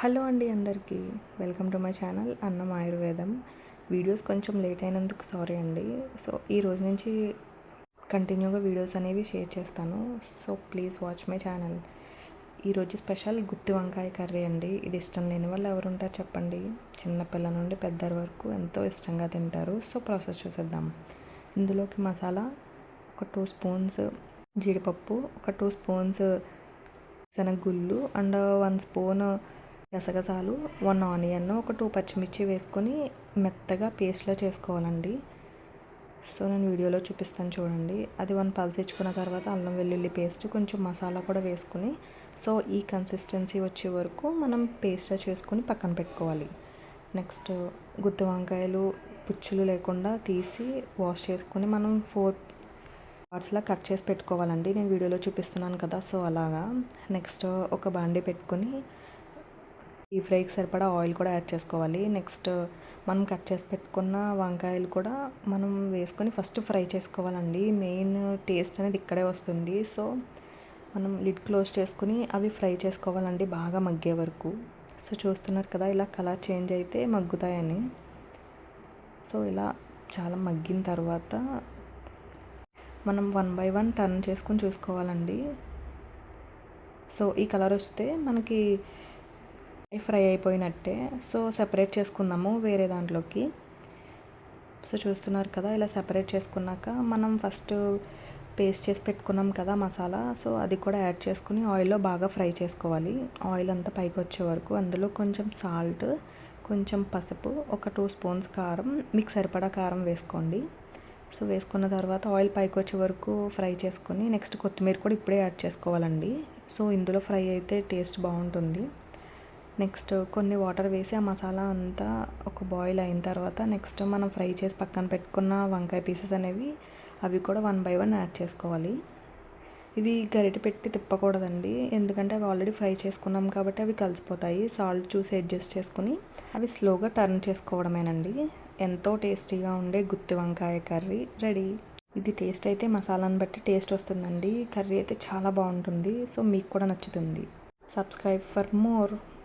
Hello అండి అందరికీ. Welcome to my channel అన్నం ఆయుర్వేదం. వీడియోస్ కొంచెం లేట్ అయినందుకు సారీ అండి. సో ఈ రోజు నుంచి కంటిన్యూగా వీడియోస్ అనేవి షేర్ చేస్తాను. So please watch my channel. ఈరోజు స్పెషల్ గుత్తి వంకాయ కర్రీ అండి. ఇది ఇష్టం లేని వాళ్ళు ఎవరు ఉంటారు చెప్పండి. చిన్నపిల్ల నుండి పెద్ద వరకు ఎంతో ఇష్టంగా తింటారు. సో ప్రాసెస్ చూసేద్దాం. ఇందులోకి మసాలా ఒక టూ స్పూన్స్ జీడిపప్పు ఒక టూ స్పూన్స్ శనగగుళ్ళు అండ్ వన్ స్పూన్ గసగసాలు వన్ ఆనియన్ ఒక టూ పచ్చిమిర్చి వేసుకొని మెత్తగా పేస్ట్లో చేసుకోవాలండి. సో నేను వీడియోలో చూపిస్తాను చూడండి. అది వన్ పల్సిచ్చుకున్న తర్వాత అల్లం వెల్లుల్లి పేస్ట్ కొంచెం మసాలా కూడా వేసుకుని సో ఈ కన్సిస్టెన్సీ వచ్చే వరకు మనం పేస్ట్లో చేసుకొని పక్కన పెట్టుకోవాలి. నెక్స్ట్ గుత్తి వంకాయలు పుచ్చులు లేకుండా తీసి వాష్ చేసుకొని మనం ఫోర్ పార్ట్స్లా కట్ చేసి పెట్టుకోవాలండి. నేను వీడియోలో చూపిస్తున్నాను కదా సో అలాగా. నెక్స్ట్ ఒక బాండీ పెట్టుకొని ఈ ఫ్రైకి సరిపడా ఆయిల్ కూడా యాడ్ చేసుకోవాలి. నెక్స్ట్ మనం కట్ చేసి పెట్టుకున్న వంకాయలు కూడా మనం వేసుకొని ఫస్ట్ ఫ్రై చేసుకోవాలండి. మెయిన్ టేస్ట్ అనేది ఇక్కడే వస్తుంది. సో మనం లిడ్ క్లోజ్ చేసుకుని అవి ఫ్రై చేసుకోవాలండి బాగా మగ్గే వరకు. సో చూస్తున్నారు కదా ఇలా కలర్ చేంజ్ అయితే మగ్గుతాయని. సో ఇలా చాలా మగ్గిన తర్వాత మనం వన్ బై వన్ టర్న్ చేసుకొని చూసుకోవాలండి. సో ఈ కలర్ వస్తే మనకి ఫ్రై అయిపోయినట్టే. సో సెపరేట్ చేసుకుందాము వేరే దాంట్లోకి. సో చూస్తున్నారు కదా ఇలా సెపరేట్ చేసుకున్నాక మనం ఫస్ట్ పేస్ట్ చేసి పెట్టుకున్నాం కదా మసాలా. సో అది కూడా యాడ్ చేసుకుని ఆయిల్లో బాగా ఫ్రై చేసుకోవాలి. ఆయిల్ అంతా పైకి వచ్చే వరకు అందులో కొంచెం సాల్ట్ కొంచెం పసుపు ఒక టూ స్పూన్స్ కారం మీకు సరిపడా కారం వేసుకోండి. సో వేసుకున్న తర్వాత ఆయిల్ పైకి వచ్చే వరకు ఫ్రై చేసుకుని నెక్స్ట్ కొత్తిమీర కూడా ఇప్పుడే యాడ్ చేసుకోవాలండి. సో ఇందులో ఫ్రై అయితే టేస్ట్ బాగుంటుంది. నెక్స్ట్ కొన్ని వాటర్ వేసి ఆ మసాలా అంతా ఒక బాయిల్ అయిన తర్వాత నెక్స్ట్ మనం ఫ్రై చేసి పక్కన పెట్టుకున్న వంకాయ పీసెస్ అనేవి అవి కూడా వన్ బై వన్ యాడ్ చేసుకోవాలి. ఇవి గరిటె పెట్టి తిప్పకూడదండి. ఎందుకంటే అవి ఆల్రెడీ ఫ్రై చేసుకున్నాం కాబట్టి అవి కలిసిపోతాయి. సాల్ట్ చూసి అడ్జస్ట్ చేసుకుని అవి స్లోగా టర్న్ చేసుకోవడమేనండి. ఎంతో టేస్టీగా ఉండే గుత్తి వంకాయ కర్రీ రెడీ. ఇది టేస్ట్ అయితే మసాలాను బట్టి టేస్ట్ వస్తుందండి. కర్రీ అయితే చాలా బాగుంటుంది. సో మీకు కూడా నచ్చుతుంది. Subscribe for more.